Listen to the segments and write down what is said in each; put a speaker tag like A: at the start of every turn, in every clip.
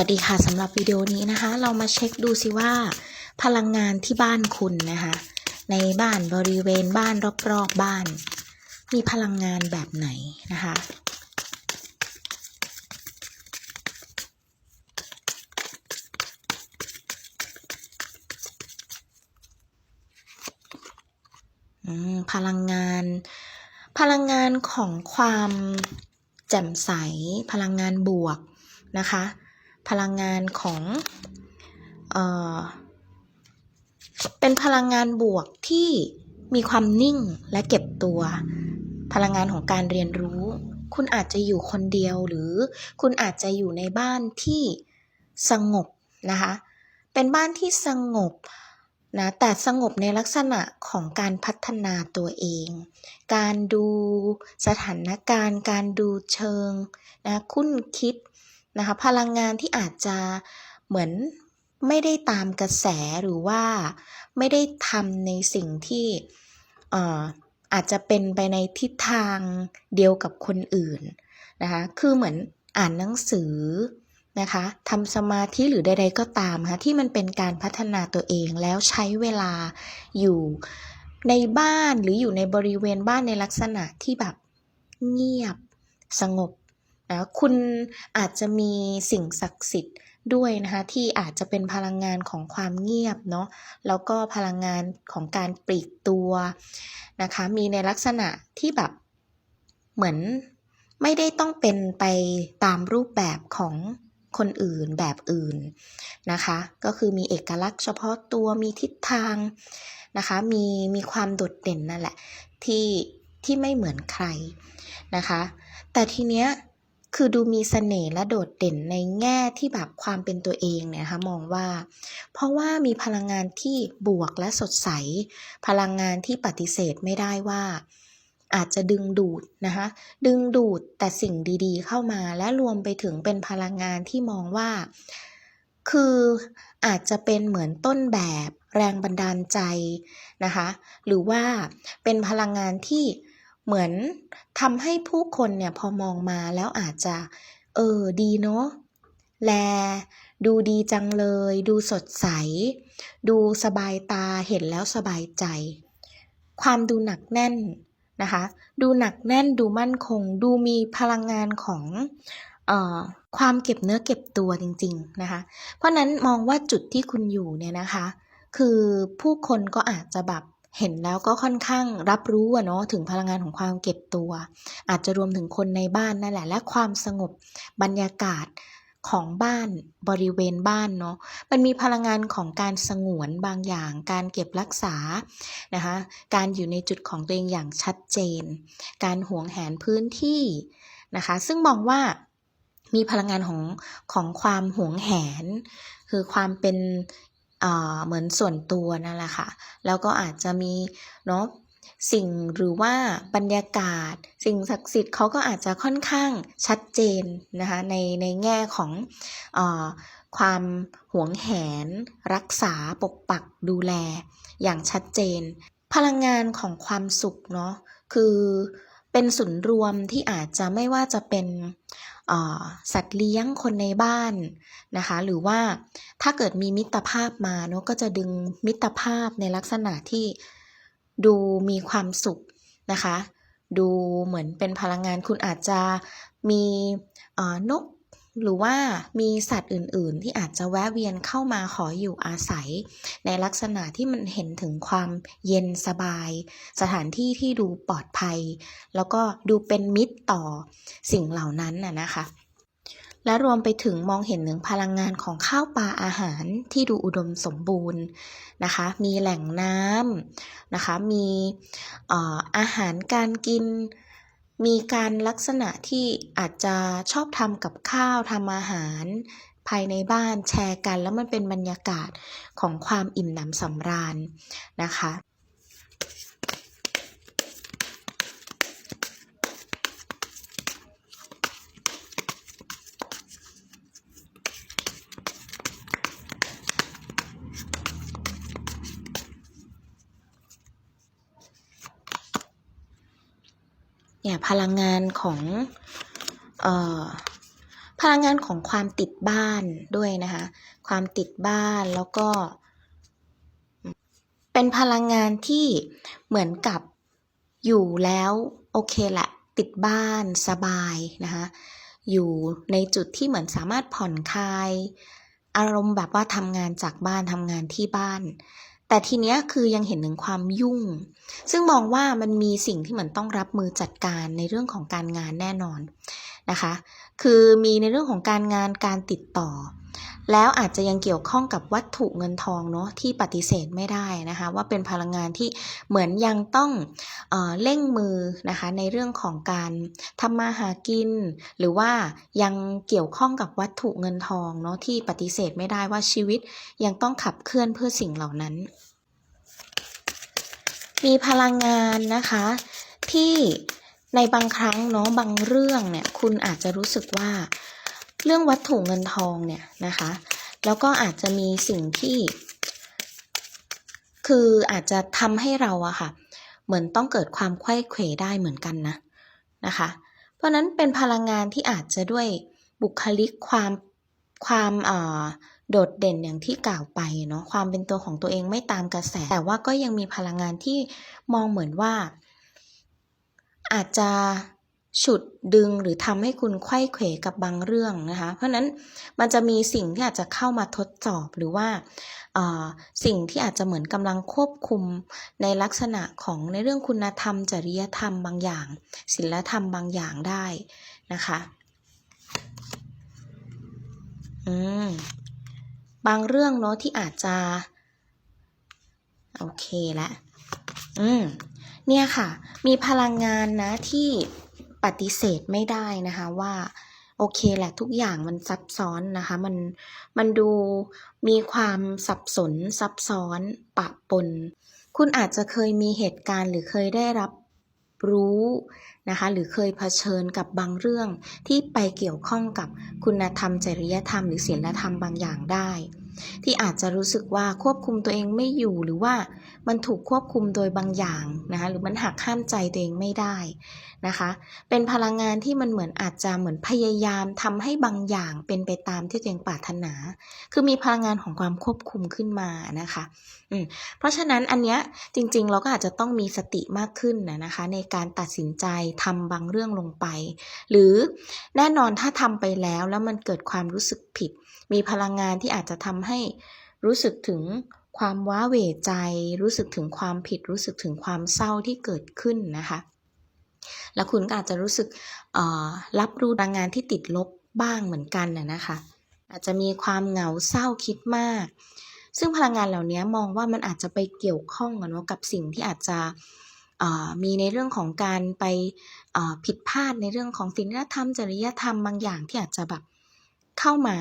A: วัสดีค่ะสำหรับวิดีโอนี้นะคะ เรามาเช็คดูสิว่า พลังงานที่บ้านคุณนะคะ ในบ้านบริเวณบ้านรอบๆบ้าน มีพลังงานแบบไหนนะคะ พลังงาน พลังงานของความแจ่มใส พลังงานบวกนะคะ พลังงานของเออเป็นพลังงานบวกที่มีความนิ่งและเก็บตัว พลังงานของการเรียนรู้ คุณอาจจะอยู่คนเดียวหรือคุณอาจจะอยู่ในบ้านที่สงบนะคะเป็นบ้านที่สงบนะแต่สงบในลักษณะของการพัฒนาตัวเอง การดูสถานการณ์ การดูเชิงนะคุ้นคิด นะคะ พลังงานที่อาจจะเหมือนไม่ได้ตามกระแสหรือว่าไม่ได้ทำในสิ่งที่เอ่ออาจจะเป็นไปในทิศทางเดียวกับคนอื่นนะคะ คือเหมือนอ่านหนังสือนะคะทำสมาธิหรือใดๆก็ตามค่ะที่มันเป็นการพัฒนาตัวเองแล้วใช้เวลาอยู่ในบ้านหรืออยู่ในบริเวณบ้านในลักษณะที่แบบเงียบสงบ นะคุณอาจจะมีสิ่งศักดิ์สิทธิ์ด้วยนะคะที่อาจจะเป็นพลังงานของความเงียบเนาะแล้วก็พลังงานของการปลีกตัวนะคะ มีในลักษณะที่แบบเหมือนไม่ได้ต้องเป็นไปตามรูปแบบของคนอื่นแบบอื่นนะคะ ก็คือมีเอกลักษณ์เฉพาะตัวมีทิศทางนะคะ มีมีความโดดเด่นนั่นแหละที่ที่ไม่เหมือนใครนะคะ แต่ทีเนี้ย คือดูมีเสน่ห์และโดดเด่นในแง่ที่แบบความเป็นตัวเองเนี่ยนะคะมองว่า เพราะว่ามีพลังงานที่บวกและสดใส พลังงานที่ปฏิเสธไม่ได้ว่า อาจจะดึงดูดนะคะดึงดูดแต่สิ่งดีๆ เข้ามาและรวมไปถึงเป็นพลังงานที่มองว่า คืออาจจะเป็นเหมือนต้นแบบแรงบันดาลใจนะคะ หรือว่าเป็นพลังงานที่ เหมือนทำให้ผู้คนเนี่ยพอมองมาแล้วอาจจะ เออ ดีเนาะแล ดูดีจังเลย ดูสดใส ดูสบายตาเห็นแล้วสบายใจ ความดูหนักแน่นนะคะ ดูหนักแน่นดูมั่นคง ดูมีพลังงานของเอ่อความเก็บเนื้อเก็บตัวจริง ๆ นะคะ เพราะนั้นมองว่าจุดที่คุณอยู่เนี่ยนะคะ คือผู้คนก็อาจจะแบบ เห็นแล้วก็ค่อนข้างรับรู้อะเนาะถึงพลังงานของความเก็บตัว อาจจะรวมถึงคนในบ้านนั่นแหละ และความสงบบรรยากาศของบ้านบริเวณบ้านเนาะมันมีพลังงานของการสงวนบางอย่าง การเก็บรักษานะคะการอยู่ในจุดของตัวเองอย่างชัดเจน การหวงแหนพื้นที่นะคะ ซึ่งมองว่ามีพลังงานของของความหวงแหน คือความเป็น เหมือนส่วนตัวนั่นแหละค่ะ แล้วก็อาจจะมีเนาะสิ่งหรือว่าบรรยากาศ สิ่งศักดิ์สิทธิ์เขาก็อาจจะค่อนข้างชัดเจนนะคะในในแง่ของอความหวงแหน รักษาปกปักดูแลอย่างชัดเจน พลังงานของความสุขเนาะคือเป็นศูนย์รวมที่อาจจะไม่ว่าจะเป็น สัตว์เลี้ยงคนในบ้านนะคะ หรือว่าถ้าเกิดมีมิตรภาพมาเนาะก็จะดึงมิตรภาพในลักษณะที่ดูมีความสุขนะคะ ดูเหมือนเป็นพลังงานคุณอาจจะมีนก หรือว่ามีสัตว์อื่นๆ ที่อาจจะแวะเวียนเข้ามาขออยู่อาศัย ในลักษณะที่มันเห็นถึงความเย็นสบาย สถานที่ที่ดูปลอดภัย แล้วก็ดูเป็นมิตรต่อสิ่งเหล่านั้นน่ะนะคะและรวมไปถึงมองเห็นถึงพลังงานของข้าวปลาอาหารที่ดูอุดมสมบูรณ์นะคะ มีแหล่งน้ำนะคะ มีอออาหารการกิน มีการลักษณะที่อาจจะชอบทำกับข้าวทำอาหาร ภายในบ้านแชร์กัน แล้วมันเป็นบรรยากาศของความอิ่มหนำสำราญนะคะ เนี่ยพลังงานของออพลังงานของความติดบ้านด้วยนะคะ ความติดบ้านแล้วก็ เป็นพลังงานที่เหมือนกับอยู่แล้วโอเคแหละติดบ้านสบายนะคะอยู่ในจุดที่เหมือนสามารถผ่อนคลาย อารมณ์แบบว่าทำงานจากบ้านทำงานที่บ้าน แต่ทีเนี้ยคือยังเห็นถึงความยุ่ง ซึ่งมองว่ามันมีสิ่งที่เหมือนต้องรับมือจัดการในเรื่องของการงานแน่นอนนะคะ คือมีในเรื่องของการงานการติดต่อ แล้วอาจจะยังเกี่ยวข้องกับวัตถุเงินทองเนาะที่ปฏิเสธไม่ได้นะคะว่าเป็นพลังงานที่เหมือนยังต้องเออเร่งมือนะคะในเรื่องของการทำมาหากิน หรือว่ายังเกี่ยวข้องกับวัตถุเงินทองเนาะที่ปฏิเสธไม่ได้ว่าชีวิตยังต้องขับเคลื่อนเพื่อสิ่งเหล่านั้น มีพลังงานนะคะที่ในบางครั้งเนาะบางเรื่องเนี่ยคุณอาจจะรู้สึกว่า เรื่องวัตถุเงินทองเนี่ยนะคะ แล้วก็อาจจะมีสิ่งที่ คืออาจจะทำให้เราอะค่ะ เหมือนต้องเกิดความไข้เขวได้เหมือนกันนะนะคะ เพราะนั้นเป็นพลังงานที่อาจจะด้วยบุคลิกความความเอ่อโดดเด่นอย่างที่กล่าวไปเนาะความเป็นตัวของตัวเองไม่ตามกระแส แต่ว่าก็ยังมีพลังงานที่มองเหมือนว่า อาจจะ ฉุดดึงหรือทำให้คุณไข้เขวกับบางเรื่องนะคะ เพราะนั้นมันจะมีสิ่งที่อาจจะเข้ามาทดสอบหรือว่าสิ่งที่อาจจะเหมือนกำลังควบคุมในลักษณะของในเรื่องคุณธรรม จริยธรรมบางอย่างศีลธรรมบางอย่างได้นะคะอืมบางเรื่องเนาะที่อาจจะ โอเคละอืมเนี่ยค่ะ มีพลังงานนะที่ ปฏิเสธไม่ได้นะคะว่าโอเคแหละทุกอย่างมันซับซ้อนนะคะ มันมันดูมีความสับสนซับซ้อนปะปน คุณอาจจะเคยมีเหตุการณ์หรือเคยได้รับรู้นะคะหรือเคยเผชิญกับบางเรื่องที่ไปเกี่ยวข้องกับคุณธรรมจริยธรรม หรือศีลธรรมบางอย่างได้ ที่อาจจะรู้สึกว่าควบคุมตัวเองไม่อยู่หรือว่ามันถูกควบคุมโดยบางอย่างนะคะหรือมันหักห้ามใจตัวเองไม่ได้นะคะ เป็นพลังงานที่มันเหมือนอาจจะเหมือนพยายามทำให้บางอย่างเป็นไปตามที่ตัวเองปรารถนา คือมีพลังงานของความควบคุมขึ้นมานะคะอืมเพราะฉะนั้นอันเนี้ยจริงๆ เราก็อาจจะต้องมีสติมากขึ้นนะนะคะ ในการตัดสินใจทำบางเรื่องลงไป หรือแน่นอนถ้าทำไปแล้วแล้วมันเกิดความรู้สึกผิด มีพลังงานที่อาจจะทำให้รู้สึกถึงความว้าเหวใจ รู้สึกถึงความผิด รู้สึกถึงความเศร้าที่เกิดขึ้นนะคะ แล้วคุณก็อาจจะรู้สึกรับรู้พลังงานที่ติดลบบ้างเหมือนกันนะนะคะ อาจจะมีความเหงาเศร้าคิดมาก ซึ่งพลังงานเหล่านี้มองว่ามันอาจจะไปเกี่ยวข้องกันว่ากับสิ่งที่อาจจะมีในเรื่องของการไปผิดพลาดในเรื่องของศีลธรรมจริยธรรมบางอย่างที่อาจจะแบบเข้ามา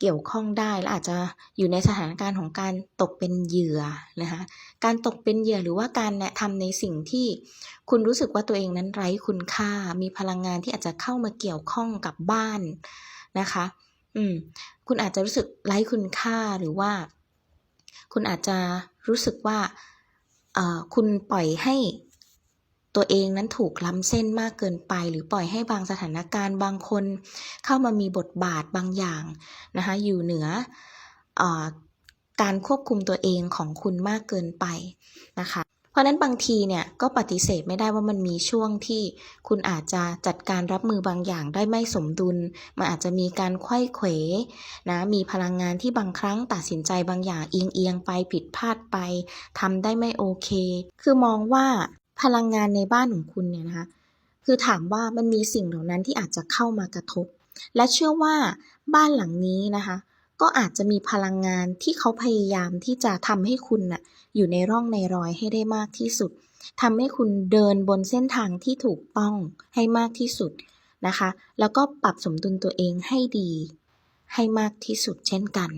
A: เกี่ยวข้องได้และอาจจะอยู่ในสถานการณ์ของการตกเป็นเหยื่อนะคะการตกเป็นเหยื่อหรือว่าการแนะทำในสิ่งที่คุณรู้สึกว่าตัวเองนั้นไร้คุณค่า มีพลังงานที่อาจจะเข้ามาเกี่ยวข้องกับบ้านนะคะ อืม คุณอาจจะรู้สึกไร้คุณค่าหรือว่า คุณอาจจะรู้สึกว่า เอ่อ คุณปล่อยให้ ตัวเองนั้นถูกล้ำเส้นมากเกินไป หรือปล่อยให้บางสถานการณ์บางคน เข้ามามีบทบาทบางอย่างนะคะอยู่เหนืออการควบคุมตัวเองของคุณมากเกินไปนะคะเพราะนั้นบางทีเนี่ยก็ปฏิเสธไม่ได้ว่ามันมีช่วงที่คุณอาจจะจัดการรับมือบางอย่างได้ไม่สมดุล มันอาจจะมีการไข้เขวนะมีพลังงานที่บางครั้งตัดสินใจบางอย่างเอียงเอียงไปผิดพลาดไปทำได้ไม่โอเค คือมองว่า พลังงานในบ้านของคุณเนี่ยนะคะคือถามว่ามันมีสิ่งเหล่านั้นที่อาจจะเข้ามากระทบ และเชื่อว่าบ้านหลังนี้นะคะ ก็อาจจะมีพลังงานที่เขาพยายามที่จะทำให้คุณน่ะอยู่ในร่องในรอยให้ได้มากที่สุดทำให้คุณเดินบนเส้นทางที่ถูกต้องให้มากที่สุดนะคะ แล้วก็ปรับสมดุลตัวเองให้ดี ให้มากที่สุดเช่นกัน